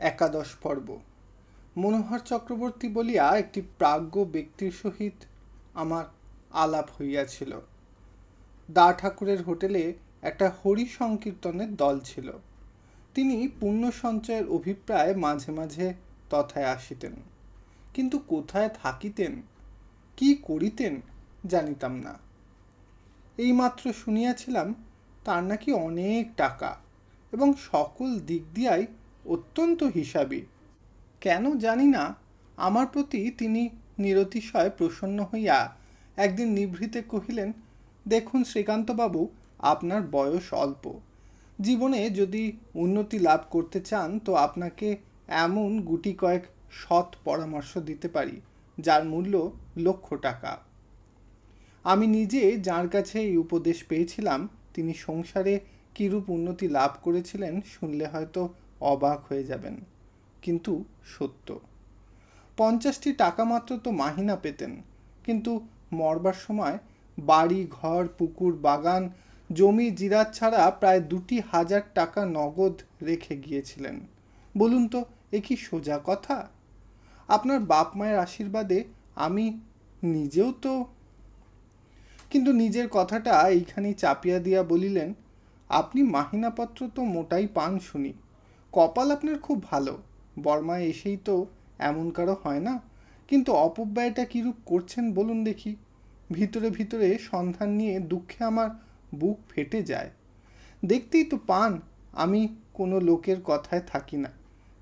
একাদশ পর্ব। মনোহর চক্রবর্তী বলিয়া একটি প্রাজ্ঞ ব্যক্তির সহিত আমার আলাপ হইয়াছিল। দা ঠাকুরের হোটেলে একটা হরি সংকীর্তনের দল ছিল। তিনি পুণ্য সঞ্চয়ের অভিপ্রায় মাঝে মাঝে তথায় আসিতেন। কিন্তু কোথায় থাকিতেন? কি করিতেন? জানিতাম না। এইমাত্র শুনিয়াছিলাম তার নাকি অনেক টাকা এবং সকল দিক দিয়াই অত্যন্ত হিসাবী। কেন জানি না, আমার প্রতি তিনি নিরতিশয় প্রসন্ন হইয়া একদিন নিভৃতে কহিলেন, দেখুন শ্রীকান্তবাবু, আপনার বয়স অল্প। জীবনে যদি উন্নতি লাভ করতে চান, তো আপনাকে এমন গুটি কয়েক সৎ পরামর্শ দিতে পারি, যার মূল্য লক্ষ টাকা। আমি নিজে যার কাছে এই উপদেশ পেয়েছিলাম, তিনি সংসারে কিরূপ উন্নতি লাভ করেছিলেন, শুনলে হয়তো অবাক হয়ে যাবেন। কিন্তু সত্য। পঞ্চাশটি টাকা মাত্র তো মাহিনা পেতেন। কিন্তু মরবার সময় বাড়ি, ঘর, পুকুর, বাগান, জমি, জিরাত ছাড়া প্রায় দুটি হাজার টাকা নগদ রেখে গিয়েছিলেন। বলুন তো, এ কি সোজা কথা? আপনার বাপ মায়ের আশীর্বাদে আমি নিজেও তো কিন্তু নিজের কথাটা এইখানেই চাপিয়া দিয়া বলিলেন, আপনি মাহিনাপত্র তো মোটাই পান শুনি। কপাল আপনার খুব ভালো। বর্মায় এসেই তো এমন কারও হয় না। কিন্তু অপব্যয়টা কীরূপ করছেন বলুন দেখি। ভিতরে ভিতরে সন্ধান নিয়ে দুঃখে আমার বুক ফেটে যায়। দেখতেই তো পান, আমি কোনো লোকের কথায় থাকি না।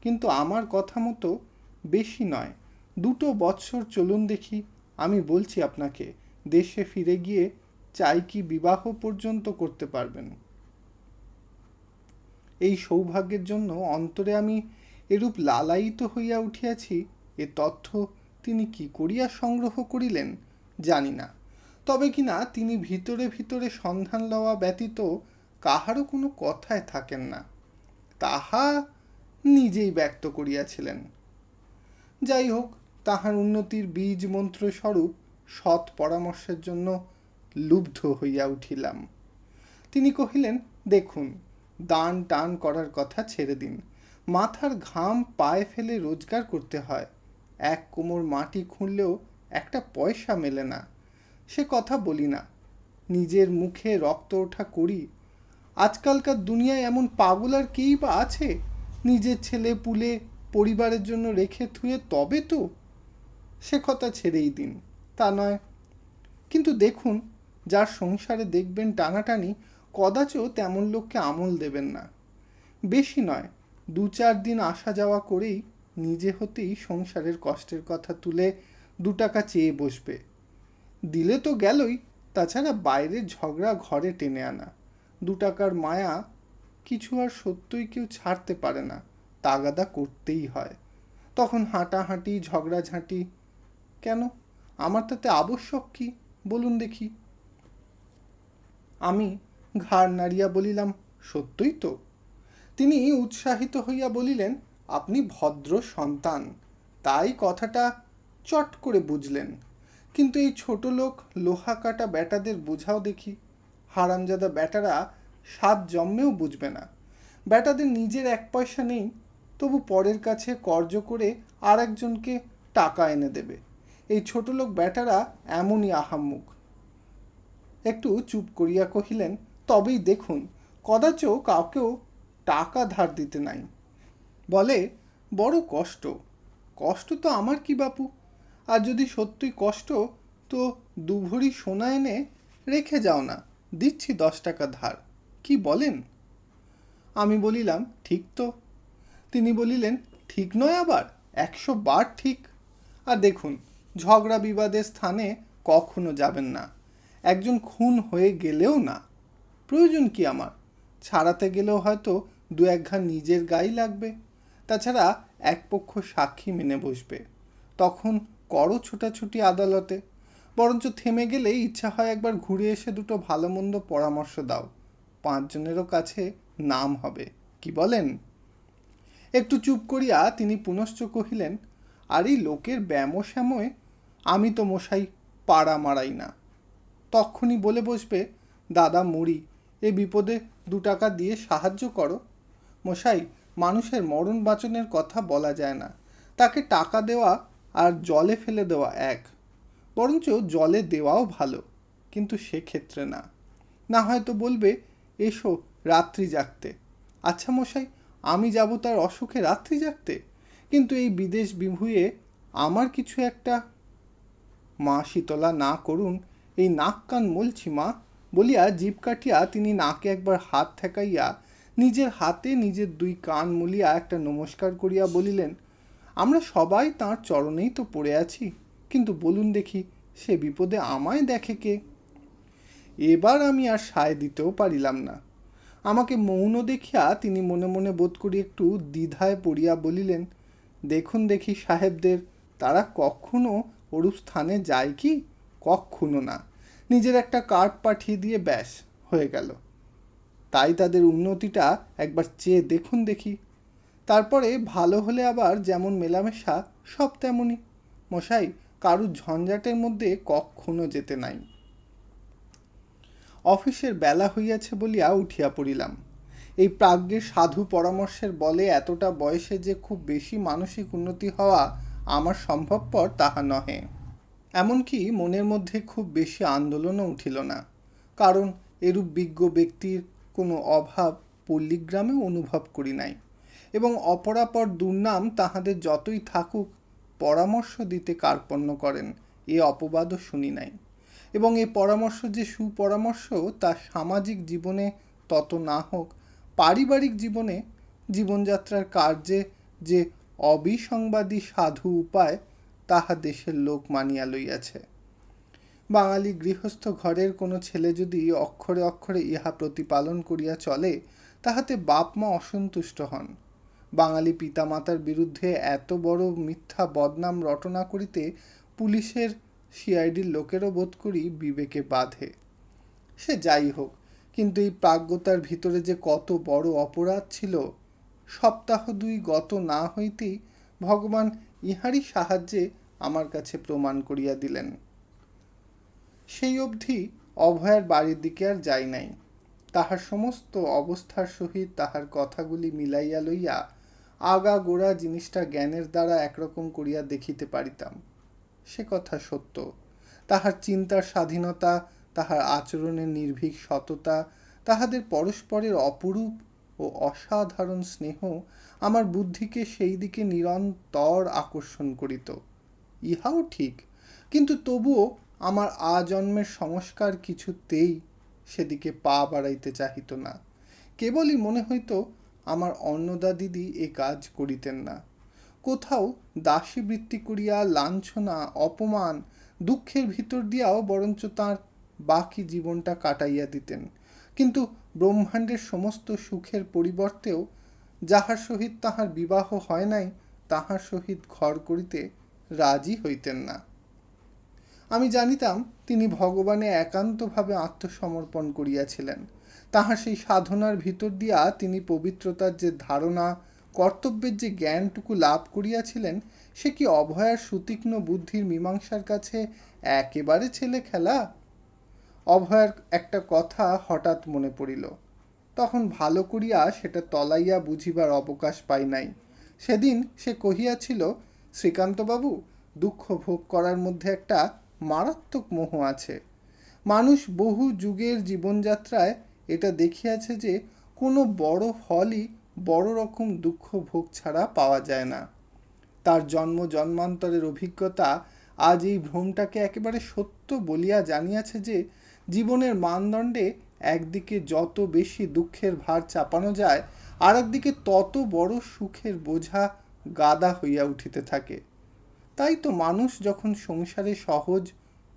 কিন্তু আমার কথা মতো বেশি নয়। দুটো বৎসর চলুন দেখি, আমি বলছি আপনাকে, দেশে ফিরে গিয়ে চাই কি বিবাহ পর্যন্ত করতে পারবেন। এই সৌভাগ্যের জন্য অন্তরে আমি এরূপ লালায়িত হইয়া উঠিয়াছি, এ তথ্য তিনি কি করিয়া সংগ্রহ করিলেন জানি না। তবে কিনা তিনি ভিতরে ভিতরে সন্ধান লওয়া ব্যতীত কাহারও কোনো কথায় থাকেন না, তাহা নিজেই ব্যক্ত করিয়াছিলেন। যাই হোক তাহার উন্নতির বীজ মন্ত্র স্বরূপ সৎ পরামর্শের জন্য লুব্ধ হইয়া উঠিলাম। তিনি কহিলেন, দেখুন দান টান করার কথা ছেড়ে দিন। মাথার ঘাম পায়ে ফেলে রোজগার করতে হয়। এক কোমর মাটি খুঁড়লেও একটা পয়সা মেলে না। সে কথা বলি না। নিজের মুখে রক্ত ওঠা করি। আজকালকার দুনিয়ায় এমন পাগল আর কেই বা আছে? নিজের ছেলে পুলে পরিবারের জন্য রেখে থুয়ে তবে তো? সে কথা ছেড়েই দিন। তা নয়। কিন্তু দেখুন, যার সংসারে দেখবেন টানাটানি কদাচ তেমন লোককে আমল দেবেন না। বেশি নয়, দু চার দিন আসা যাওয়া করেই নিজে হতেই সংসারের কষ্টের কথা তুলে দু টাকা চেয়ে বসবে। দিলে তো গেলই, তাছাড়া বাইরের ঝগড়া ঘরে টেনে আনা। দু টাকার মায়া কিছু আর সত্যই কেউ ছাড়তে পারে না, তাগাদা করতেই হয়। তখন হাঁটাহাঁটি, ঝগড়াঝাঁটি, কেন? আমার তাতে আবশ্যক কি? বলুন দেখি। আমি ঘাড় নাড়িয়া বলিলাম, সত্যই তো। তিনি উৎসাহিত হইয়া বলিলেন, আপনি ভদ্র সন্তান। তাই কথাটা চট করে বুঝলেন। কিন্তু এই ছোট লোক লোহা কাটা ব্যাটাদের বোঝাও দেখি, হারামজাদা ব্যাটারা সাত জন্মেও বুঝবে না। ব্যাটাদের নিজের এক পয়সা নেই, তবু পরের কাছে কর্জ করে আর একজনকে টাকা এনে দেবে। এই ছোট লোক ব্যাটারা এমনই আহাম্মুখ। একটু চুপ করিয়া কহিলেন তবেই দেখুন কদাচ কাউকেও টাকা ধার দিতে নাই। বলে, বড় কষ্ট। কষ্ট তো আমার কি বাপু? আর যদি সত্যই কষ্ট, তো দুভরি সোনা এনে রেখে যাও না, দিচ্ছি দশ টাকা ধার। কি বলেন? আমি বলিলাম, ঠিক তো। তিনি বলিলেন, ঠিক নয় আবার, একশো বার ঠিক। আর দেখুন, ঝগড়া বিবাদের স্থানে কখনো যাবেন না। একজন খুন হয়ে গেলেও না। প্রয়োজন কি আমার? ছাড়াতে গেলেও হয়তো দু এক ঘা নিজের গায়ে লাগবে। তাছাড়া এক পক্ষ সাক্ষী মেনে বসবে। তখন করো ছোটাছুটি আদালতে। বরঞ্চ থেমে গেলে ইচ্ছা হয় একবার ঘুরে এসে দুটো ভালো মন্দ পরামর্শ দাও। পাঁচজনেরও কাছে নাম হবে। কি বলেন? একটু চুপ করিয়া তিনি পুনশ্চ কহিলেন, আর এই লোকের ব্যামো শ্যাময় আমি তো মশাই পাড়া মারাই না। তক্ষুনি বলে বসবে, দাদা মুড়ি এ বিপদে দু টাকা দিয়ে সাহায্য করো। মশাই, মানুষের মরণ বাচনের কথা বলা যায় না। তাকে টাকা দেওয়া আর জলে ফেলে দেওয়া এক। বরঞ্চ জলে দেওয়াও ভালো, কিন্তু সেক্ষেত্রে না। না হয়তো বলবে, এসো রাত্রি জাগতে। আচ্ছা মশাই, আমি যাব তার অসুখে রাত্রি জাগতে? কিন্তু এই বিদেশ বিভুয়ে আমার কিছু একটা। মা, শীতলা, না করুন, এই নাক কান মলছি মা। বলিয়া জিভ কাটিয়া তিনি নাকে একবার হাত ঠেকাইয়া নিজের হাতে নিজের দুই কান মুলিয়া একটা নমস্কার করিয়া বলিলেন, আমরা সবাই তাঁর চরণেই তো পড়ে আছি, কিন্তু বলুন দেখি সে বিপদে আমায় দেখে কে? এবার আমি আর সায় দিতেও পারিলাম না আমাকে মৌন দেখিয়া তিনি মনে মনে বোধ করি একটু দ্বিধায় পড়িয়া বলিলেন, দেখুন দেখি সাহেবদের, তারা কখনো ওরূপ স্থানে যায় কি? কখনো না। নিজের একটা কার্ড পাঠিয়ে দিয়ে ব্যাস, হয়ে গেল। তাই তাদের উন্নতিটা একবার চেয়ে দেখুন দেখি। তারপরে ভালো হলে আবার যেমন মেলামেশা, সব তেমনই। মশাই, কারুর ঝঞ্ঝাটের মধ্যে কখনো যেতে নাই। অফিসের বেলা হইয়াছে বলিয়া উঠিয়া পড়িলাম। এই প্রাজ্ঞের সাধু পরামর্শের বলে এতটা বয়সে যে খুব বেশি মানসিক উন্নতি হওয়া আমার সম্ভবপর তাহা নহে। এমনকি মনের মধ্যে খুব বেশি আন্দোলনও উঠিল না। কারণ এরূপ বিজ্ঞ ব্যক্তির কোনো অভাব পল্লীগ্রামেও অনুভব করি নাই এবং অপরাপর দুর্নাম তাহাদের যতই থাকুক পরামর্শ দিতে কার্পণ্য করেন, এ অপবাদও শুনি নাই। এবং এ পরামর্শ যে সুপরামর্শ তা সামাজিক জীবনে তত না হোক, পারিবারিক জীবনে জীবনযাত্রার কার্যে যে অবিসংবাদী সাধু উপায় তাহা দেশের লোক মানিয়া লইয়াছে। বাঙালি গৃহস্থ ঘরের কোনো ছেলে যদি অক্ষরে অক্ষরে ইহা প্রতিপালন করিয়া চলে, তাহাতে বাপ মা অসন্তুষ্ট হন। বাঙালি পিতামাতার বিরুদ্ধে এত বড় মিথ্যা বদনাম রটনা করিতে পুলিশের সিআইডির লোকেরও বোধ করি বিবেকে বাধে। সে যাই হোক, কিন্তু এই প্রাজ্ঞতার ভিতরে যে কত বড় অপরাধ ছিল, সপ্তাহ দুই গত না হইতেই ভগবান ইহারই সাহায্যে আমার কাছে প্রমাণ করিয়া দিলেন। সেই অবধি অভয়ের বাড়ির দিকে আর যাই নাই। তাহার সমস্ত অবস্থার সহিত তাহার কথাগুলি মিলাইয়া লইয়া আগা গোড়া জিনিসটা জ্ঞানের দ্বারা একরকম করিয়া দেখিতে পারিতাম। সে কথা সত্য। তাহার চিন্তার স্বাধীনতা, তাহার আচরণের নির্ভীক সততা, তাহাদের পরস্পরের অপরূপ ও অসাধারণ স্নেহ আমার বুদ্ধিকে সেই দিকে নিরন্তর আকর্ষণ করিত। ইহাও ঠিক। কিন্তু তবুও আমার আজন্মের সংস্কার কিছুতেই সেদিকে পা বাড়াইতে চাহিত না। কেবলই মনে হইত আমার অন্নদা দিদি এ কাজ করিতেন না। কোথাও দাসী বৃত্তি করিয়া লাঞ্ছনা, অপমান, দুঃখের ভিতর দিয়াও বরঞ্চ তাঁর বাকি জীবনটা কাটাইয়া দিতেন। কিন্তু ব্রহ্মাণ্ডের সমস্ত সুখের পরিবর্তেও যাহার সহিত তাহার বিবাহ হয় নাই, তাহার সহিত ঘর করিতে রাজি হইতেন না। আমি জানিতাম, তিনি ভগবানে একান্তভাবে আত্মসমর্পণ করিয়াছিলেন। তাহার সেই সাধনার ভিতর দিয়া তিনি পবিত্রতার যে ধারণা, কর্তব্যের যে জ্ঞানটুকু লাভ করিয়াছিলেন, সে কি অভয়ার সুতীক্ষ্ণ বুদ্ধির মীমাংসার কাছে একেবারে ছেলে খেলা? অভয়ার একটা কথা হঠাৎ মনে পড়িল। তখন ভালো করিয়া সেটা তলাইয়া বুঝিবার অবকাশ পাই নাই। সেদিন সে কহিয়াছিল শ্রীকান্তবাবু দুঃখ ভোগ করার মধ্যে একটা মারাত্মক মোহ আছে। মানুষ বহু যুগের জীবনযাত্রায় এটা দেখিয়াছে যে কোনো বড় ফলই বড় রকম দুঃখ ভোগ ছাড়া পাওয়া যায় না। তার জন্ম জন্মান্তরের অভিজ্ঞতা আজ এই ভ্রমটাকে একেবারে সত্য বলিয়া জানিয়াছে যে জীবনের মানদণ্ডে একদিকে যত বেশি দুঃখের ভার চাপানো যায় আর একদিকে তত বড় সুখের বোঝা গাদা হইয়া উঠিতে থাকে। তাই তো মানুষ যখন সংসারে সহজ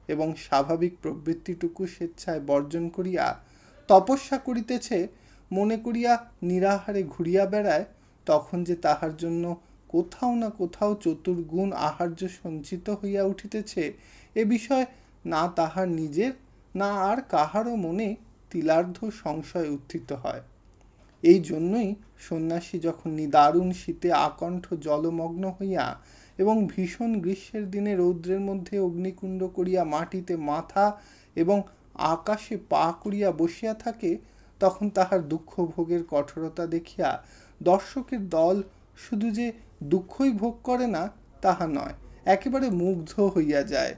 এবং স্বাভাবিক প্রবৃত্তিটুকু স্বেচ্ছায় বর্জন করিয়া তপস্যা করিতেছে, মনে করিয়া নিরাহারে ঘুরিয়া বেড়ায়, তখন যে তাহার জন্য কোথাও না কোথাও চতুর্গুণ আহার্য সঞ্চিত হইয়া উঠিতেছে, এ বিষয় না তাহার নিজের, না আর কাহারও মনে তিলার্ধ সংশয় উত্থিত হয়। এই জন্যই সন্ন্যাসী যখন নিদারুণ শীতে আকণ্ঠ জলমগ্ন হইয়া এবং ভীষণ গ্রীষ্মের দিনে রৌদ্রের মধ্যে অগ্নিকুণ্ড করিয়া মাটিতে মাথা এবং আকাশে পা করিয়া বসিয়া থাকে, তখন তাহার দুঃখ ভোগের কঠোরতা দেখিয়া দর্শকের দল শুধু যে দুঃখই ভোগ করে না, তাহা নয়, একেবারে মুগ্ধ হইয়া যায়।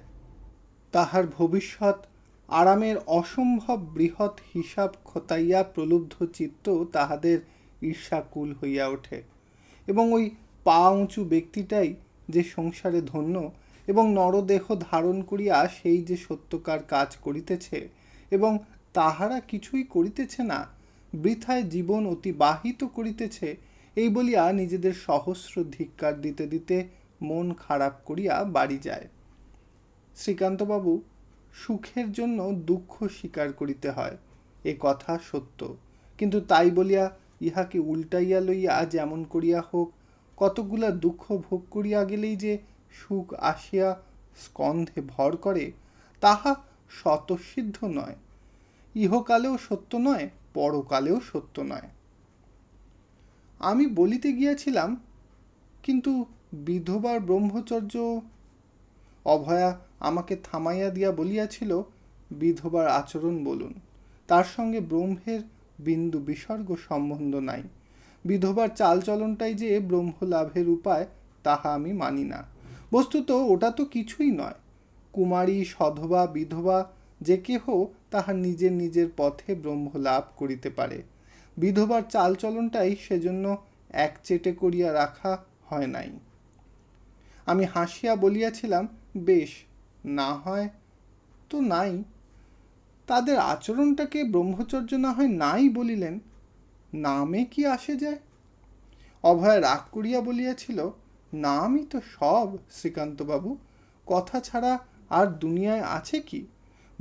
তাহার ভবিষ্যৎ আরামের অসম্ভব বৃহৎ হিসাব খতাইয়া প্রলুব্ধ চিত্ত তাহাদের ঈর্ষাকুল হইয়া ওঠে। এবং ওই পা উঁচু ব্যক্তিটাই যে সংসারে ধন্য এবং নরদেহ ধারণ করিয়া সেই যে সত্যকার কাজ করিতেছে এবং তাহারা কিছুই করিতেছে না, বৃথায় জীবন অতিবাহিত করিতেছে, এই বলিয়া নিজেদের সহস্র ধিক্কার দিতে দিতে মন খারাপ করিয়া বাড়ি যায়। শ্রীকান্তবাবু সুখের জন্য দুঃখ স্বীকার করিতে হয়। এ কথা সত্য। কিন্তু তাই বলিয়া ইহাকে উল্টাইয়া লইয়া যেমন করিয়া হোক কতগুলা দুঃখ ভোগ করিয়া গেলেই যে সুখ আসিয়া স্কন্ধে ভর করে, তাহা স্বতঃসিদ্ধ নয়। ইহকালেও সত্য নয়, পরকালেও সত্য নয়। আমি বলিতে গিয়াছিলাম, কিন্তু বিধবার ব্রহ্মচর্য অভয়া আমাকে থামাইয়া দিয়া বলিয়াছিল, বিধবার আচরণ বলুন, তার সঙ্গে ব্রহ্মের বিন্দু বিসর্গ সম্বন্ধ নাই। বিধবার চালচলনটাই যে ব্রহ্ম লাভের উপায়, তাহা আমি মানি না। বস্তুত ওটা তো কিছুই নয়। কুমারী, সধবা, বিধবা, যে কেহ তাহা নিজের নিজের পথে ব্রহ্ম লাভ করিতে পারে। বিধবার চালচলনটাই সেজন্য একচেটে করিয়া রাখা হয় নাই। আমি হাসিয়া বলিয়াছিলাম বেশ, না হয় তো নাই। তাদের আচরণটাকে ব্রহ্মচর্য না হয় নাই বলিলেন, নামে কি আসে যায়? অভয় রাগ করিয়া বলিয়াছিল, নামই তো সব, শ্রীকান্তবাবু। কথা ছাড়া আর দুনিয়ায় আছে কি?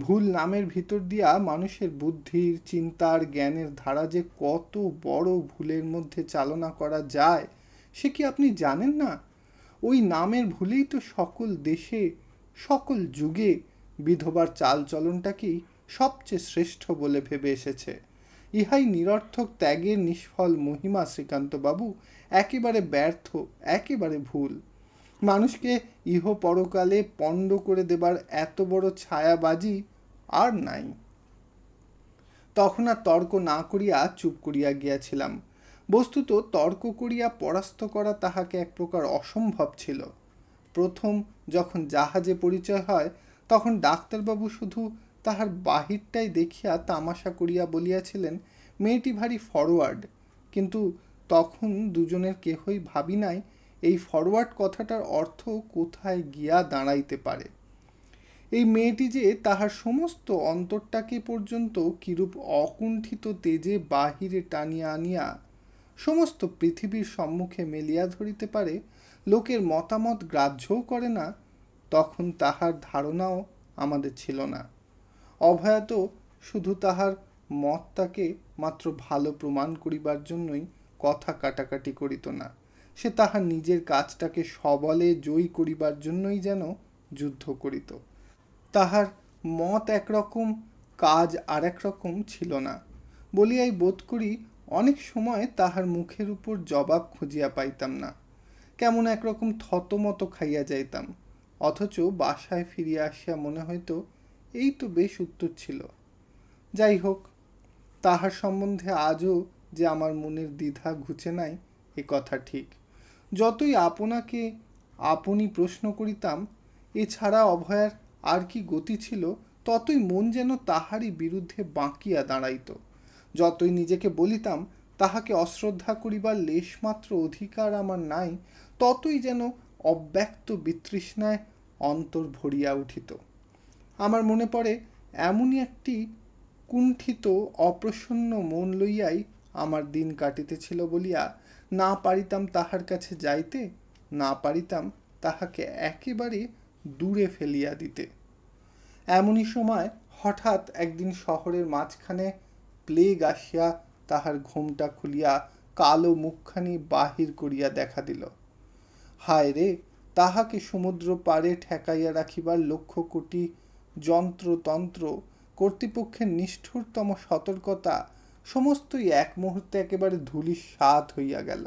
ভুল নামের ভিতর দিয়া মানুষের বুদ্ধির, চিন্তার, জ্ঞানের ধারা যে কত বড় ভুলের মধ্যে চালনা করা যায়, সে কি আপনি জানেন না? ওই নামের ভুলেই তো সকল দেশে, সকল যুগে বিধবার চাল চলনটাকেই সবচেয়ে শ্রেষ্ঠ বলে ভেবে এসেছে। ইহাই নিরর্থক ত্যাগের নিষ্ফল মহিমা শ্রীকান্তবাবু, একেবারে ব্যর্থ, একেবারে ভুল। মানুষকে ইহ পরকালে পণ্ড করে দেবার এত বড় ছায়াবাজি আর নাই। তখন আর তর্ক না করিয়া চুপ করিয়া গিয়াছিলাম। বস্তুত তর্ক করিয়া পরাস্ত করা তাহাকে এক প্রকার অসম্ভব ছিল। প্রথম যখন জাহাজে পরিচয় হয়, তখন ডাক্তারবাবু শুধু তাহার বাহিরটাই দেখিয়া তামাশা করিয়া বলিয়াছিলেন, মেয়েটি ভারী ফরওয়ার্ড কিন্তু তখন দুজনের কেহই ভাবি নাই, এই ফরওয়ার্ড কথাটার অর্থ কোথায় গিয়া দাঁড়াইতে পারে? এই মেয়েটি যে তাহার সমস্ত অন্তরটাকে পর্যন্ত কিরূপ অকুণ্ঠিত তেজে বাহিরে টানিয়া আনিয়া সমস্ত পৃথিবীর সম্মুখে মেলিয়া ধরিতে পারে, লোকের মতামত গ্রাহ্যও করে না, তখন তাহার ধারণাও আমাদের ছিল না। অভয়াত শুধু তাহার মতটাকে মাত্র ভালো প্রমাণ করিবার জন্যই কথা কাটাকাটি করিত না। সে তাহার নিজের কাজটাকে সবলে জয়ী করিবার জন্যই যেন যুদ্ধ করিত। তাহার মত একরকম, কাজ আর রকম ছিল না। বলিয়াই বোধ করি অনেক সময় তাহার মুখের উপর জবাব খুঁজিয়া পাইতাম না। কেমন একরকম থতমত খাইয়া যাইতাম। অথচ বাসায় ফিরিয়া আসিয়া মনে হইতো, এই তো বেশ উত্তর ছিল। যাই হোক, তাহার সম্বন্ধে আজও যে আমার মনের দ্বিধা ঘুচে নাই, এ কথা ঠিক। যতই আপনাকে আপনি প্রশ্ন করিতাম, এছাড়া অভয়ার আর কি গতি ছিল, ততই মন যেন তাহারই বিরুদ্ধে বাঁকিয়া দাঁড়াইত। যতই নিজেকে বলিতাম, তাহাকে অশ্রদ্ধা করিবার লেশমাত্র অধিকার আমার নাই, ততই যেন অব্যক্ত বিতৃষ্ণায় অন্তর ভরিয়া উঠিত। আমার মনে পড়ে, এমনই একটি কুণ্ঠিত, অপ্রসন্ন মন লইয়াই আমার দিন কাটিতেছিল বলিয়া, না পারিতাম তাহার কাছে যাইতে, না পারিতাম তাহাকে একেবারে দূরে ফেলিয়া দিতে। এমনই সময় হঠাৎ একদিন শহরের মাঝখানে প্লেগ আসিয়া তাহার ঘোমটা খুলিয়া কালো মুখখানি বাহির করিয়া দেখা দিল। হায় রে, তাহাকে সমুদ্র পারে ঠেকাইয়া রাখিবার লক্ষ কোটি যন্ত্রতন্ত্র, কর্তৃপক্ষের নিষ্ঠুরতম সতর্কতা, সমস্তই এক মুহূর্তে একেবারে ধুলি সাত হইয়া গেল।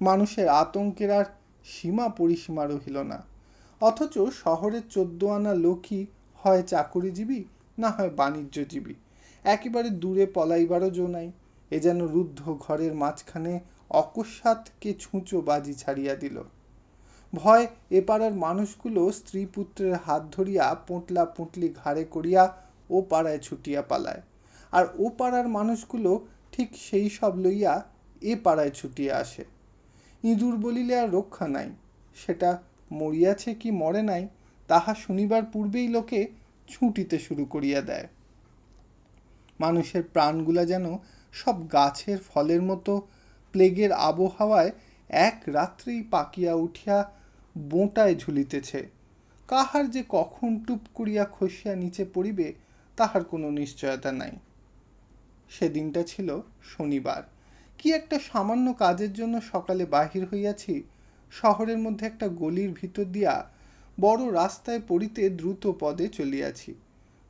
মানুষের আতঙ্কের আর সীমা পরিসীমা রহিল না। অথচ শহরের চোদ্দ আনা লোকই হয় চাকুরিজীবী, না হয় বাণিজ্যজীবী। একেবারে দূরে পলাইবারও জো নাই, এ যেন রুদ্ধ ঘরের মাঝখানে অকস্মাৎকে ছুঁচো বাজি ছাড়িয়া দিল। ভয় এ পাড়ার মানুষগুলো স্ত্রী পুত্রের হাত ধরিয়া পোঁটলা পুঁটলি ঘাড়ে করিয়া ও পাড়ায় ছুটিয়া পালায়, আর ও পাড়ার মানুষগুলো ঠিক সেই সব লইয়া এ পাড়ায় ছুটিয়া আসে। ইঁদুর বলিলে আর রক্ষা নাই, সেটা মরিয়াছে কি মরে নাই, তাহা শুনিবার পূর্বেই লোকে ছুটিতে শুরু করিয়া দেয়। মানুষের প্রাণগুলা যেন সব গাছের ফলের মতো প্লেগের আবহাওয়ায় এক রাত্রেই পাকিয়া উঠিয়া বোঁটায় ঝুলিতেছে। কাহার যে কখন টুপ করিয়া খসিয়া নিচে পড়িবে, তাহার কোনো নিশ্চয়তা নাই। সেদিনটা ছিল শনিবার। কি একটা সামান্য কাজের জন্য সকালে বাহির হইয়াছি, শহরের মধ্যে একটা গলির ভিতর দিয়া বড় রাস্তায় পড়িতে দ্রুত পদে চলিয়াছি।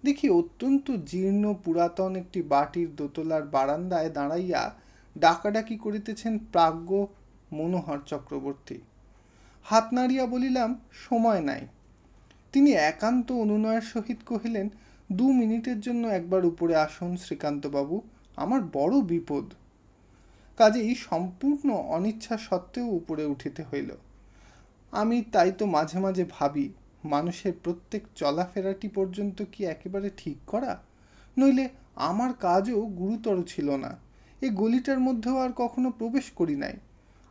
দেখি অত্যন্ত জীর্ণ পুরাতন একটি বাটির দোতলার বারান্দায় দাঁড়াইয়া ডাকাডাকি করিতেছেন প্রাজ্ঞ মনোহর চক্রবর্তী। হাত নাড়িয়া বলিলাম, সময় নাই। তিনি একান্ত অনুনয়ের সহিত কহিলেন, দু মিনিটের জন্য একবার উপরে আসুন শ্রীকান্তবাবু, আমার বড় বিপদ। কাজেই সম্পূর্ণ অনিচ্ছা সত্ত্বেও উপরে উঠিতে হইল। আমি তাই তো মাঝে মাঝে ভাবি মানুষের প্রত্যেক চলাফেরাটি পর্যন্ত কি একেবারে ঠিক করা? নইলে আমার কাজও গুরুতর ছিল না। এই গলিটার মধ্যেও আর কখনো প্রবেশ করি নাই।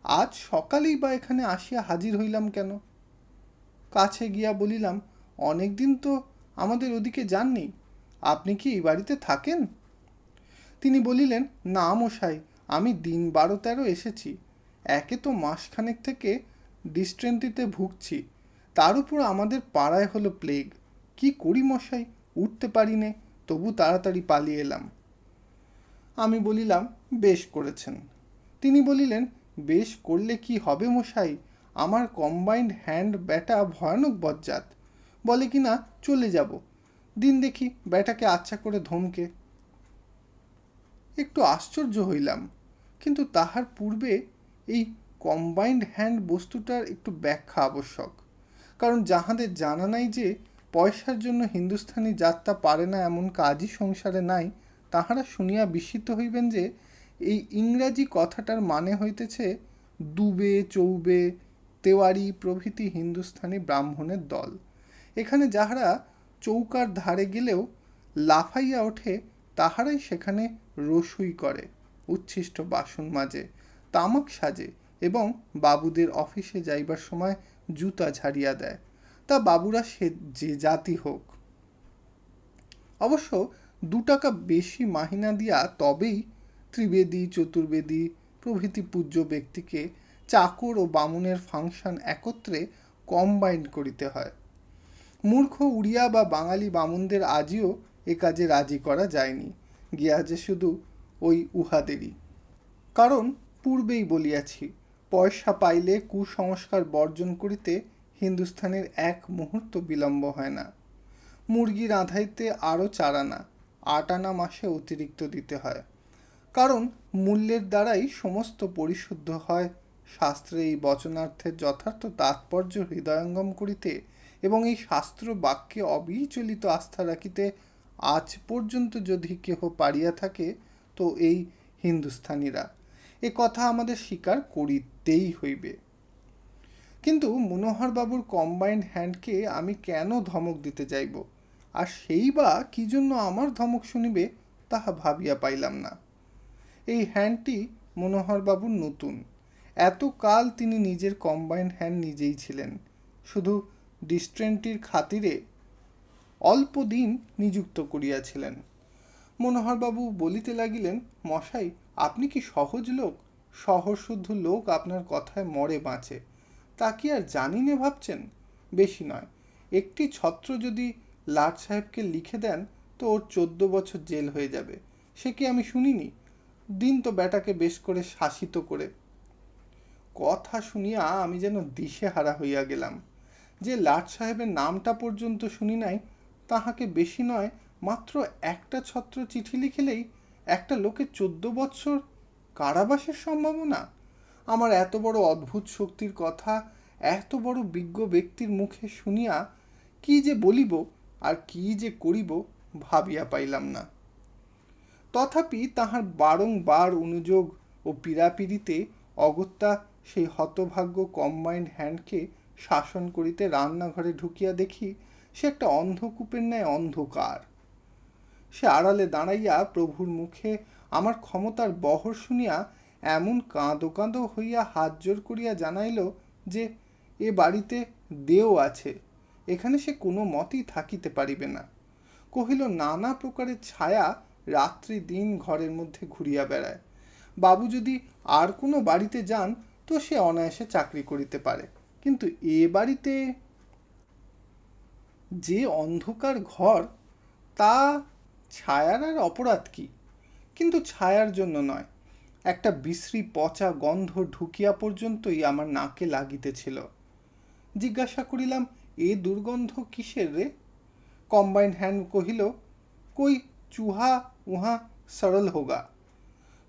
আজ সকালেই বা এখানে আসিয়া হাজির হইলাম কেন? কাছে গিয়া বলিলাম অনেক দিন তো আমাদের ওদিকে যাননি। আপনি কি এই বাড়িতে থাকেন? তিনি বলিলেন, না মশাই, আমি দিন বারো তেরো এসেছি। একে তো মাসখানেক থেকে ডিস্ট্রেন্টিতে ভুগছি। তার উপর আমাদের পাড়ায় হলো প্লেগ কি করি মশাই? উঠতে পারি নে তবু তাড়াতাড়ি পালিয়ে এলাম। আমি বলিলাম, বেশ করেছেন। তিনি বলিলেন, বেশ করলে কি হবে মশাই? আমার কম্বাইন্ড হ্যান্ড ব্যাটা ভয়ানক বজ্জাত। বলে কি না, চলে যাব। দিন দেখি ব্যাটাকে আচ্ছা করে ধমকে। একটু আশ্চর্য হইলাম। কিন্তু তাহার পূর্বে এই কম্বাইন্ড হ্যান্ড বস্তুটার একটু ব্যাখ্যা আবশ্যক। কারণ যাহাদের জানা নাই যে পয়সার জন্য হিন্দুস্থানি যাত্রা পারে না এমন কাজই সংসারে নাই, তাহারা শুনিয়া বিস্মিত হইবেন যে এই ইংরাজি কথাটার মানে হইতেছে দুবে, চৌবে, তেওয়ারি প্রভৃতি হিন্দুস্থানি ব্রাহ্মণের দল। এখানে যাহারা চৌকার ধারে গেলেও লাফাইয়া ওঠে, তাহারাই সেখানে রসুই করে, উচ্ছিষ্ট বাসন মাজে, তামাক সাজে এবং বাবুদের অফিসে যাইবার সময় জুতা ঝাড়িয়া দেয়। তা বাবুরা সে যে জাতি হোক। অবশ্য দু টাকা বেশি মাহিনা দিয়া তবেই ত্রিবেদী, চতুর্বেদী প্রভৃতি পূজ্য ব্যক্তিকে চাকর ও বামুনের ফাংশন একত্রে কম্বাইন্ড করিতে হয়। মূর্খ উড়িয়া বা বাঙালি বামুনদের আজিও এ কাজে রাজি করা যায়নি। গিয়া যে শুধু ওই উহাদেরই। কারণ পূর্বেই বলিয়াছি পয়সা পাইলে কুসংস্কার বর্জন করিতে হিন্দুস্থানের এক মুহূর্ত বিলম্ব হয় না। মুরগি রাঁধাইতে আরও চারানা আট আনা মাসে অতিরিক্ত দিতে হয়। কারণ মূল্যের দ্বারাই সমস্ত পরিশুদ্ধ হয়। শাস্ত্রে এই বচনার্থের যথার্থ তাৎপর্য হৃদয়ঙ্গম করিতে এবং এই শাস্ত্র বাক্যে অবিচলিত আস্থা রাখিতে আজ পর্যন্ত যদি কেহ পারিয়া থাকে, তো এই হিন্দুস্থানিরা। এ কথা আমাদের স্বীকার করিতেই হইবে। কিন্তু মনোহরবাবুর কম্বাইন্ড হ্যান্ডকে আমি কেন ধমক দিতে যাইব? আর সেই বা কি জন্য আমার ধমক শুনিবে, তাহা ভাবিয়া পাইলাম না। এই হ্যান্ডটি মনোহরবাবুর নতুন। এতকাল তিনি নিজের কম্বাইন্ড হ্যান্ড নিজেই ছিলেন। শুধু ডিস্ট্রেন্টির খাতিরে অল্প দিন নিযুক্ত করিয়াছিলেন। মনোহরবাবু বলিতে লাগিলেন, মশাই আপনি কি সহজ লোক? সহজশুদ্ধ লোক আপনার কথায় মরে বাঁচে। তা কি আর জানি নে ভাবছেন? বেশি নয়। একটি ছত্র যদি লাট সাহেবকে লিখে দেন, তো ওর চোদ্দ বছর জেল হয়ে যাবে। সে কি আমি শুনিনি? দিন তো ব্যাটাকে বেশ করে শাসিত করে। কথা শুনিয়া আমি যেন দিশে হারা হইয়া গেলাম। যে লাট সাহেবের নামটা পর্যন্ত শুনি নাই, তাহাকে বেশি নয়, মাত্র একটা ছত্র চিঠি লিখিলেই একটা লোকের চোদ্দ বৎসর কারাবাসের সম্ভাবনা? আমার এত বড় অদ্ভুত শক্তির কথা, এত বড় বিজ্ঞ ব্যক্তির মুখে শুনিয়া কি যে বলিব আর কি যে করিব ভাবিয়া পাইলাম না। তথাপি তাহার বারংবার অনুযোগ ও পীড়াপিড়িতে অগত্যা সেই হতভাগ্য কম্বাইন্ড হ্যান্ডকে শাসন করিতে রান্নাঘরে ঢুকিয়া দেখি সে একটা অন্ধকূপের ন্যায় অন্ধকার। সে আড়ালে দাঁড়াইয়া প্রভুর মুখে আমার ক্ষমতার বহর শুনিয়া এমন কাঁদো কাঁদো হইয়া হাত জোর করিয়া জানাইল যে, এ বাড়িতে দেও আছে, এখানে সে কোনো মতেই থাকিতে পারিবে না। কহিল, নানা প্রকারের ছায়া রাত্রি দিন ঘরের মধ্যে ঘুরিয়া বেড়ায়। বাবু যদি আর কোনো বাড়িতে যান, তো সে অনায়াসে চাকরি করিতে পারে। কিন্তু এ বাড়িতে যে অন্ধকার ঘর, তা ছায়ার আর অপরাধ কি? কিন্তু ছায়ার জন্য নয়। একটা বিশ্রী পচা গন্ধ ঢুকিয়া পর্যন্তই আমার নাকে লাগিতেছিল। জিজ্ঞাসা করিলাম, এ দুর্গন্ধ কিসের রে? কম্বাইন্ড হ্যান্ড কহিল, কই চুহা উহা সরল হোগা।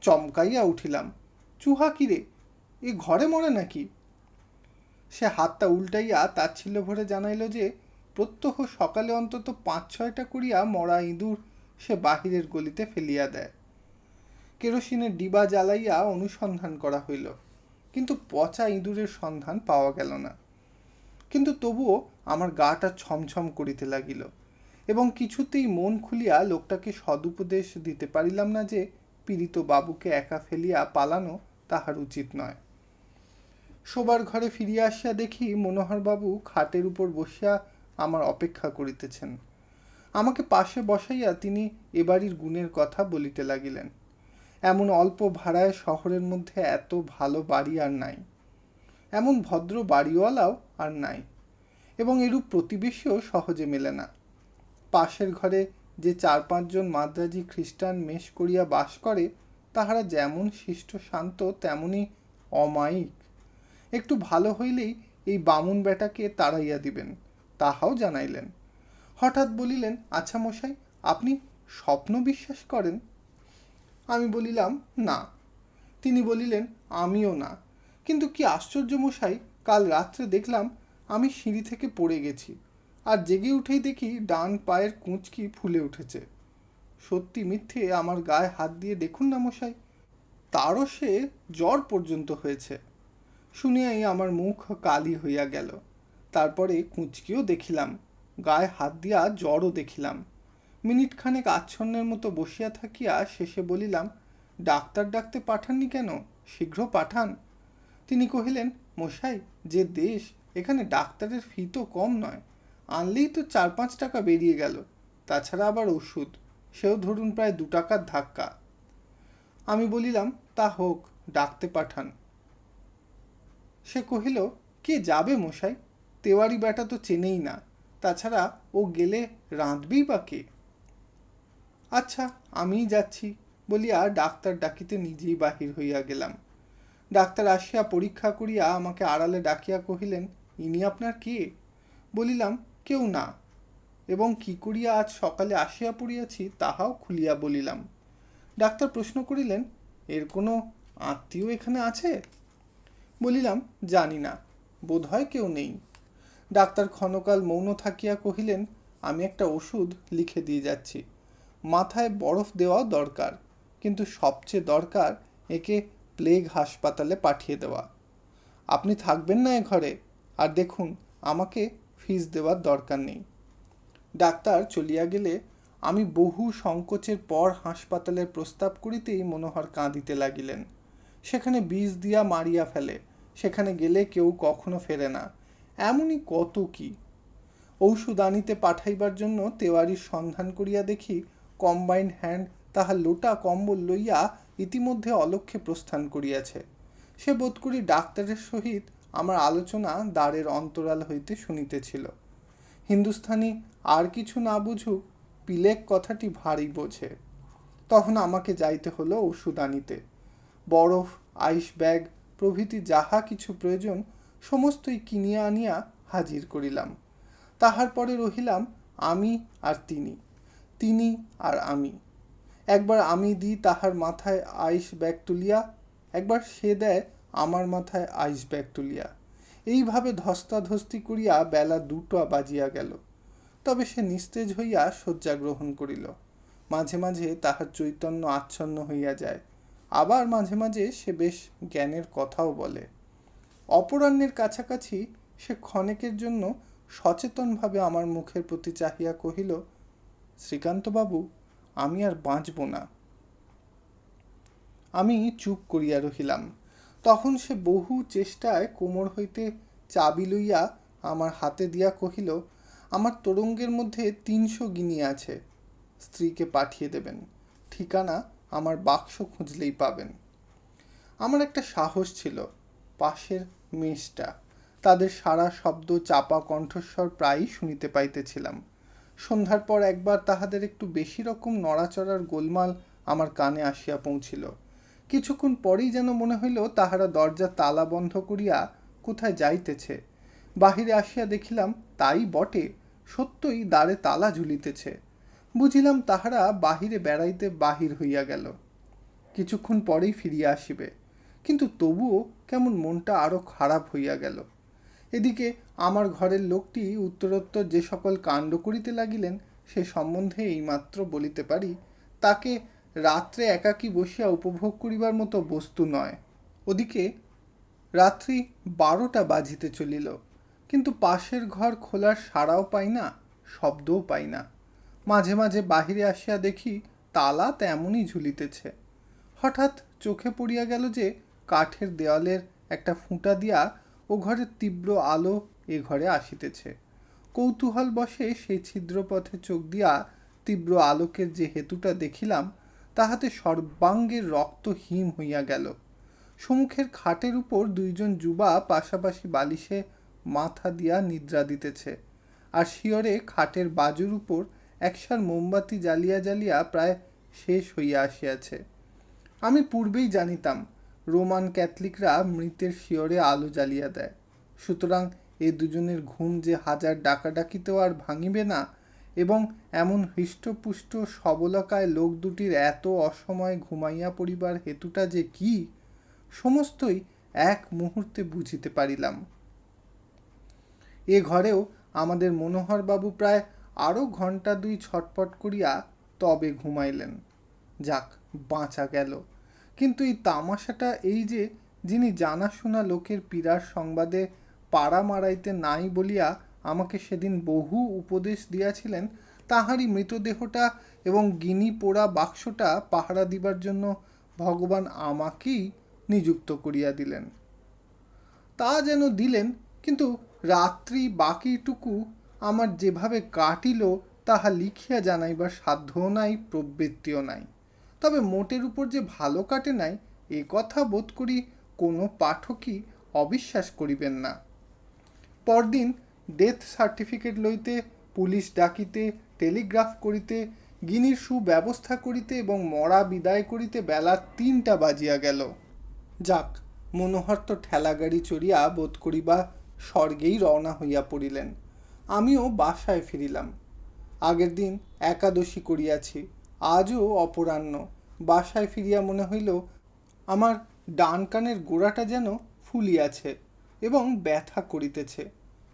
চমকাইয়া উঠিলাম, চুহা কি রে? এ ঘরে মরে নাকি? সে হাতটা উল্টাইয়া তাচ্ছিল্য ভরে জানাইল যে, প্রত্যহ সকালে অন্তত পাঁচ ছয়টা করিয়া মরা ইঁদুর সে বাহিরের গলিতে ফেলিয়া দেয়। কেরোসিনের ডিবা জ্বালাইয়া অনুসন্ধান করা হইল, কিন্তু পচা ইঁদুরের সন্ধান পাওয়া গেল না। কিন্তু তবুও আমার গাটা ছমছম করিতে লাগিল এবং কিছুতেই মন খুলিয়া লোকটাকে সদুপদেশ দিতে পারিলাম না যে পীড়িত বাবুকে একা ফেলিয়া পালানো তাহার উচিত নয়। শোবার ঘরে ফিরিয়া আসিয়া দেখি মনোহরবাবু খাটের উপর বসিয়া আমার অপেক্ষা করিতেছেন। আমাকে পাশে বসাইয়া তিনি এ বাড়ির গুণের কথা বলিতে লাগিলেন। এমন অল্প ভাড়ায় শহরের মধ্যে এত ভালো বাড়ি আর নাই। এমন ভদ্র বাড়িওয়ালাও আর নাই। এবং এরূপ প্রতিবেশীও সহজে মেলে না। পাশের ঘরে যে চার পাঁচজন মাদ্রাজি খ্রিস্টান মেষ করিয়া বাস করে, তাহারা যেমন শিষ্ট শান্ত তেমনই অমায়িক। একটু ভালো হইলেই এই বামুন বেটাকে তাড়াইয়া দিবেন, তাহাও জানাইলেন। হঠাৎ বলিলেন আচ্ছা মশাই, আপনি স্বপ্ন বিশ্বাস করেন? আমি বলিলাম, না। তিনি বলিলেন, আমিও না। কিন্তু কি আশ্চর্য মশাই, কাল রাত্রে দেখলাম আমি সিঁড়ি থেকে পড়ে গেছি আর জেগে উঠেই দেখি ডান পায়ের কুঁচকি ফুলে উঠেছে। সত্যি মিথ্যে আমার গায়ে হাত দিয়ে দেখুন না মশাই, তারও সে জ্বর পর্যন্ত হয়েছে। শুনিয়াই আমার মুখ কালি হইয়া গেল। তারপরে কুঁচকিও দেখিলাম। গায়ে হাত দিয়া জ্বরও দেখিলাম। মিনিট খানেক আচ্ছন্নের মতো বসিয়া থাকিয়া শেষে বলিলাম, ডাক্তার ডাকতে পাঠাননি কেন? শীঘ্র পাঠান। তিনি কহিলেন, মশাই, যে দেশ, এখানে ডাক্তারের ফি তো কম নয়। আনলেই তো চার পাঁচ টাকা বেরিয়ে গেল। তাছাড়া আবার ওষুধ, সেও ধরুন প্রায় দু টাকার ধাক্কা। আমি বলিলাম, তা হোক, ডাকতে পাঠান। সে কহিল, কে যাবে মশাই? তেওয়ারি বেটা তো চেনেই না। তাছাড়া ও গেলে রাঁধবেই বা কে? আচ্ছা আমিই যাচ্ছি বলিয়া ডাক্তার ডাকিতে নিজেই বাহির হইয়া গেলাম। ডাক্তার আসিয়া পরীক্ষা করিয়া আমাকে আড়ালে ডাকিয়া কহিলেন, ইনি আপনার কে? বলিলাম, কেউ না। এবং কি করিয়া আজ সকালে আসিয়া পড়িয়াছি তাহাও খুলিয়া বলিলাম। ডাক্তার প্রশ্ন করিলেন, এর কোনো আত্মীয় এখানে আছে? বলিলাম, জানি না। বোধহয় কেউ নেই। ডাক্তার ক্ষণকাল মৌন থাকিয়া কহিলেন, আমি একটা ওষুধ লিখে দিয়ে যাচ্ছি। মাথায় বরফ দেওয়া দরকার, কিন্তু সবচেয়ে দরকার একে প্লেগ হাসপাতালে পাঠিয়ে দেওয়া। আপনি থাকবেন না এ ঘরে। আর দেখুন, আমাকে ফিস দেওয়ার দরকার নেই ডাক্তার চলিয়া গেলে আমি বহু সংকোচের পর হাসপাতালের প্রস্তাব করিতেই মনোহর কাঁদিতে লাগিলেন। সেখানে বিষ দিয়া মারিয়া ফেলে, সেখানে গেলে কেউ কখনো ফেরে না। এমনই কত কি? ঔষধ আনিতে পাঠাইবার জন্য তেওয়ারির সন্ধান করিয়া দেখি কম্বাইন্ড হ্যান্ড তাহার লোটা কম্বল লইয়া ইতিমধ্যে অলক্ষে প্রস্থান করিয়াছে। সে বোধ করি ডাক্তারের সহিত আমার আলোচনা দ্বারের অন্তরাল হইতে শুনিতেছিল। হিন্দুস্থানি আর কিছু না বুঝুক পিলেক কথাটি ভারী বোঝে। তখন আমাকে যাইতে হলো ওষুধ আনিতে। বরফ, আইস ব্যাগ প্রভৃতি যাহা কিছু প্রয়োজন সমস্তই কিনিয়া আনিয়া হাজির করিলাম। তাহার পরে রহিলাম আমি আর তিনি তিনি আর আমি। একবার আমি দিই তাহার মাথায় আইস ব্যাগ তুলিয়া, একবার সে দেয় আমার মাথায় আইস ব্যাগ তুলিয়া। এইভাবে ধস্তাধস্তি করিয়া বেলা দুটো বাজিয়া গেল। তবে সে নিস্তেজ হইয়া শয্যা গ্রহণ করিল। মাঝে মাঝে তাহার চৈতন্য আচ্ছন্ন হইয়া যায়। আবার মাঝে মাঝে সে বেশ জ্ঞানের কথাও বলে। অপরাহ্নের কাছাকাছি সে ক্ষণেকের জন্য সচেতনভাবে আমার মুখের প্রতি চাহিয়া কহিল, শ্রীকান্তবাবু, আমি আর বাঁচব না। আমি চুপ করিয়া রহিলাম। তখন সে বহু চেষ্টায় কোমর হইতে চাবি লইয়া আমার হাতে দিয়া কহিল, আমার তরঙ্গের মধ্যে তিনশো গিনি আছে, স্ত্রীকে পাঠিয়ে দেবেন। ঠিকানা আমার বাক্স খুঁজলেই পাবেন। আমার একটা সাহস ছিল পাশের মেষটা। তাদের সারা শব্দ, চাপা কণ্ঠস্বর প্রায়ই শুনিতে পাইতেছিলাম। সন্ধ্যার পর একবার তাহাদের একটু বেশি রকম নড়াচড়ার গোলমাল আমার কানে আসিয়া পৌঁছিল। কিছুক্ষণ পরেই যেন মনে হইল তাহারা দরজা তালা বন্ধ করিয়া কোথায় যাইতেছে। বাহিরে আসিয়া দেখিলাম, তাই বটে, সত্যই দ্বারে তালা ঝুলিতেছে। বুঝিলাম তাহারা বাহিরে বেড়াইতে বাহির হইয়া গেল। কিছুক্ষণ পরেই ফিরিয়া আসিবে। কিন্তু তবুও কেমন মনটা আরও খারাপ হইয়া গেল। এদিকে আমার ঘরের লোকটি উত্তরোত্তর যে সকল কাণ্ড করিতে লাগিলেন, সে সম্বন্ধে এইমাত্র বলিতে পারি, তাকে রাত্রে একাকী বসিয়া উপভোগ করিবার মতো বস্তু নয়। ওদিকে রাত্রি বারোটা বাজিতে চলিল, কিন্তু পাশের ঘর খোলার সাড়াও পাই না, শব্দও পাই না। মাঝে মাঝে বাহিরে আসিয়া দেখি তালা তেমনই ঝুলিতেছে। হঠাৎ চোখে পড়িয়া গেল যে কাঠের দেওয়ালের একটা ফুঁটা দিয়া ও ঘরের তীব্র আলো এ ঘরে আসিতেছে। কৌতূহল বসে সেই ছিদ্রপথে চোখ দিয়া তীব্র আলোকের যে হেতুটা দেখিলাম, তাহাতে সর্বাঙ্গের রক্ত হিম হইয়া গেল। সম্মুখের খাটের উপর দুইজন যুবা পাশাপাশি বালিশে মাথা দিয়া নিদ্রা দিতেছে আর শিয়রে খাটের বাজুর উপর একসার মোমবাতি জ্বালিয়া জ্বালিয়া প্রায় শেষ হইয়া আসিয়াছে। আমি পূর্বেই জানিতাম রোমান ক্যাথলিকরা মৃতের শিয়রে আলো জ্বালিয়া দেয়। সুতরাং এ দুজনের ঘুম যে হাজার ডাকাডাকিতেও আর ভাঙিবে না এবং এমন হৃষ্টপুষ্ট সবলকায় লোক দুটির এত অসময়ে ঘুমাইয়া পড়িবার হেতুটা যে কি, সমস্তই এক মুহূর্তে বুঝিতে পারিলাম। এ ঘরেও আমাদের মনোহরবাবু প্রায় আরও ঘণ্টা দুই ছটপট করিয়া তবে ঘুমাইলেন। যাক, বাঁচা গেল। কিন্তু এই তামাশাটা, এই যে যিনি জানাশোনা লোকের পীড়ার সংবাদে পাড়া মারাইতে নাই বলিয়া আমাকে সেদিন বহু উপদেশ দিয়াছিলেন, তাহারই মৃতদেহটা এবং গিনি পোড়া বাক্সটা পাহারা দিবার জন্য ভগবান আমাকেই নিযুক্ত করিয়া দিলেন। তা যেন দিলেন, কিন্তু রাত্রি বাকিটুকু আমার যেভাবে কাটিল, তাহা লিখিয়া জানাইবার সাধ্যও নাই, প্রবৃত্তিও নাই। তবে মোটের উপর যে ভালো কাটে নাই, এ কথা বোধ করি কোনো পাঠকই অবিশ্বাস করিবেন না। পরদিন ডেথ সার্টিফিকেট লইতে, পুলিশ ডাকিতে টেলিগ্রাফ করিতে, গিনির সুব্যবস্থা করিতে এবং মরা বিদায় করিতে বেলা তিনটা বাজিয়া গেল। যাক, মনোহর তো ঠেলাগাড়ি চড়িয়া বোধ করিবা স্বর্গেই রওনা হইয়া পড়িলেন। আমিও বাসায় ফিরিলাম। আগের দিন একাদশী করিয়াছি। আজও অপরাহ্ন। বাসায় ফিরিয়া মনে হইল, আমার ডান কানের গোড়াটা যেন ফুলিয়াছে এবং ব্যথা করিতেছে।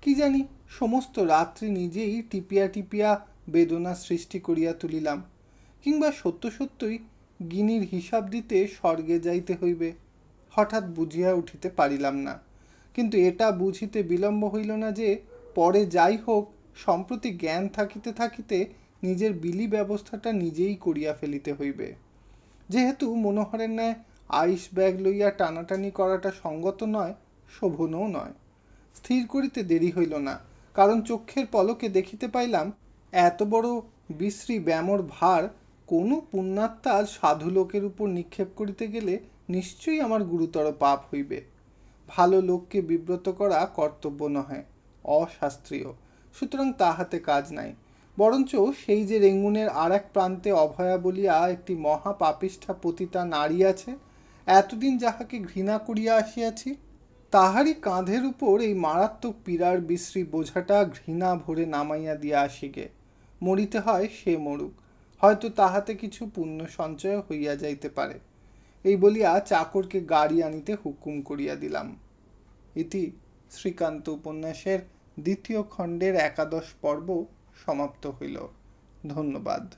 কি জানি সমস্ত রাত্রি নিজেই টিপিয়া টিপিয়া বেদনা সৃষ্টি করিয়া তুলিলাম, কিংবা সত্য সত্যই গিনির হিসাব দিতে স্বর্গে যাইতে হইবে, হঠাৎ বুঝিয়া উঠিতে পারিলাম না। কিন্তু এটা বুঝিতে বিলম্ব হইল না যে, পরে যাই হোক, সম্প্রতি জ্ঞান থাকিতে থাকিতে নিজের বিলি ব্যবস্থাটা নিজেই করিয়া ফেলিতে হইবে। যেহেতু মনোহরের ন্যায় আইস ব্যাগ লইয়া টানাটানি করাটা সঙ্গত নয়, শোভনও নয়। স্থির করিতে দেরি হইল না, কারণ চক্ষের পলকে দেখিতে পাইলাম এত বড় বিশ্রী ব্যামর ভার কোনো পুণ্যাত্মা সাধু লোকের উপর নিক্ষেপ করিতে গেলে নিশ্চয়ই আমার গুরুতর পাপ হইবে। ভালো লোককে বিব্রত করা কর্তব্য নহে, অশাস্ত্রীয়, সুতরাং তাহাতে কাজ নাই। বরঞ্চ সেই যে রেঙ্গুনের আর এক প্রান্তে অভয়া বলিয়া একটি মহা পাপিষ্ঠা পতিতা নারী আছে, এতদিন যাহাকে ঘৃণা করিয়া আসিয়াছি, তাহারই কাঁধের উপর এই মারাত্মক পীড়ার বিশ্রী বোঝাটা ঘৃণা ভরে নামাইয়া দিয়া আসিগে, মরিতে হয় সে মরুক, হয়তো তাহাতে কিছু পুণ্য সঞ্চয় হইয়া যাইতে পারে। এই বলিয়া চাকরকে গাড়ি আনিতে হুকুম করিয়া দিলাম। ইতি শ্রীকান্ত উপন্যাসের দ্বিতীয় খণ্ডের একাদশ পর্ব সমাপ্ত হইল। ধন্যবাদ।